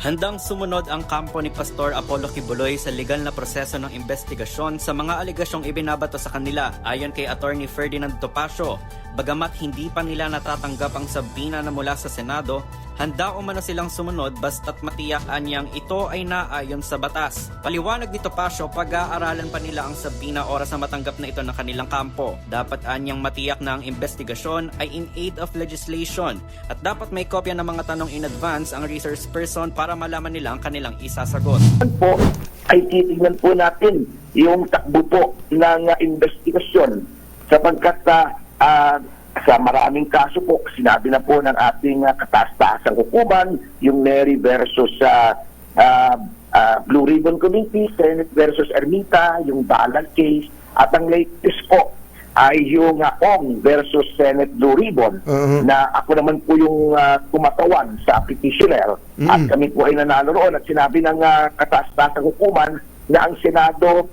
Handang sumunod ang kampo ni Pastor Apollo Kibuloy sa legal na proseso ng investigasyon sa mga aligasyong ibinabato sa kanila ayon kay Attorney Ferdinand Topacio. Bagamat hindi pa nila natatanggap ang sabina na mula sa Senado, handa umano silang sumunod basta't matiyak anyang ito ay naayon sa batas. Paliwanag ni Topacio, pag-aaralan pa nila ang sabina oras na matanggap na ito ng kanilang kampo. Dapat anyang matiyak na ang investigasyon ay in aid of legislation at dapat may kopya ng mga tanong in advance ang resource person para malaman nila ang kanilang isasagot. Po ay titignan po natin yung takbo po ng uh, investigasyon sapagkat uh, uh, sa maraming kaso po, sinabi na po ng ating uh, kataas-taasang hukuman, yung Neri versus uh, uh, uh, Blue Ribbon Committee, Senate versus Ermita, yung Balag case, at ang latest po ay yung uh, Ong versus Senate Blue Ribbon Mhm. na ako naman po yung uh, tumatawan sa petitioner at Mm. kami po ay nanalo roon at sinabi ng uh, kataas-taasang hukuman na ang Senado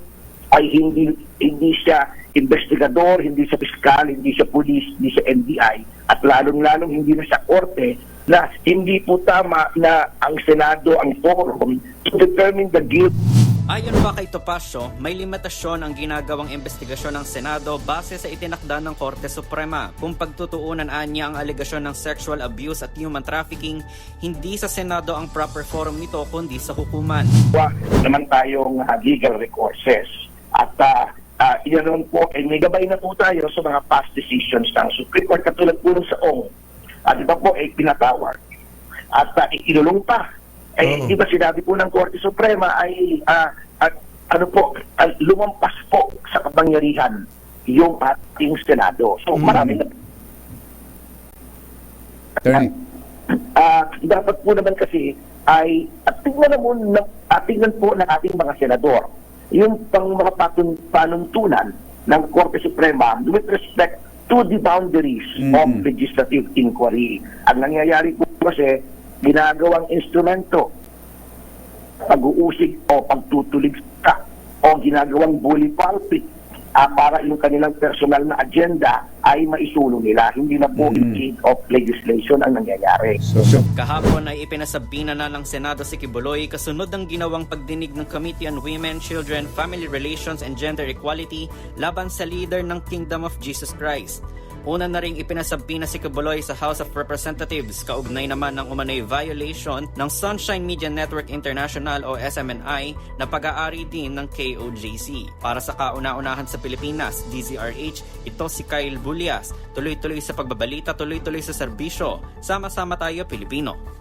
ay hindi hindi siya investigador, hindi siya piskal, hindi siya pulis, hindi siya NBI at lalong-lalong hindi na siya korte na hindi po tama na ang Senado ang forum to determine the guilt Ayon pa kay Topacio, may limitasyon ang ginagawang investigasyon ng Senado base sa itinakda ng Korte Suprema. Kung pagtutuunan anya ang aligasyon ng sexual abuse at human trafficking, hindi sa Senado ang proper forum nito kundi sa hukuman. wa naman tayong legal recourses. At uh, uh, iyan naman po, eh, may gabay na po tayo sa mga past decisions ng Supreme Court katulad po sa ONG. At iba po ay pinatawag. At uh, inulong pa. Eh, Oo. di ba sinabi po ng Korte Suprema ay ah, at, ano po, ah, lumampas po sa kapangyarihan yung ating Senado. So Mm. marami na Attorney. Ah, dapat po naman kasi ay at tingnan na muna at tingnan po ng ating mga senador yung pang mga panuntunan ng Korte Suprema with respect to the boundaries Mhm. of legislative inquiry. Ang nangyayari po kasi ginagawang instrumento pag-uusig o pagtutulig ka o ginagawang bully pulpit ah, para yung kanilang personal na agenda ay maisulong nila. Hindi na po in aid of legislation ang nangyayari. So, so, Kahapon ay ipinasabina na ng Senado si Kibuloy kasunod ng ginawang pagdinig ng Committee on Women, Children, Family Relations and Gender Equality laban sa leader ng Kingdom of Jesus Christ. Una na ring ipinasabina si Kibuloy sa House of Representatives kaugnay naman ng umano'y violation ng Sunshine Media Network International o SMNI na pag-aari din ng KOJC. Para sa kauna-unahan sa Pilipinas, DZRH, ito si Kyle Bulias. Tuloy-tuloy sa pagbabalita, tuloy-tuloy sa serbisyo. Sama-sama tayo Pilipino.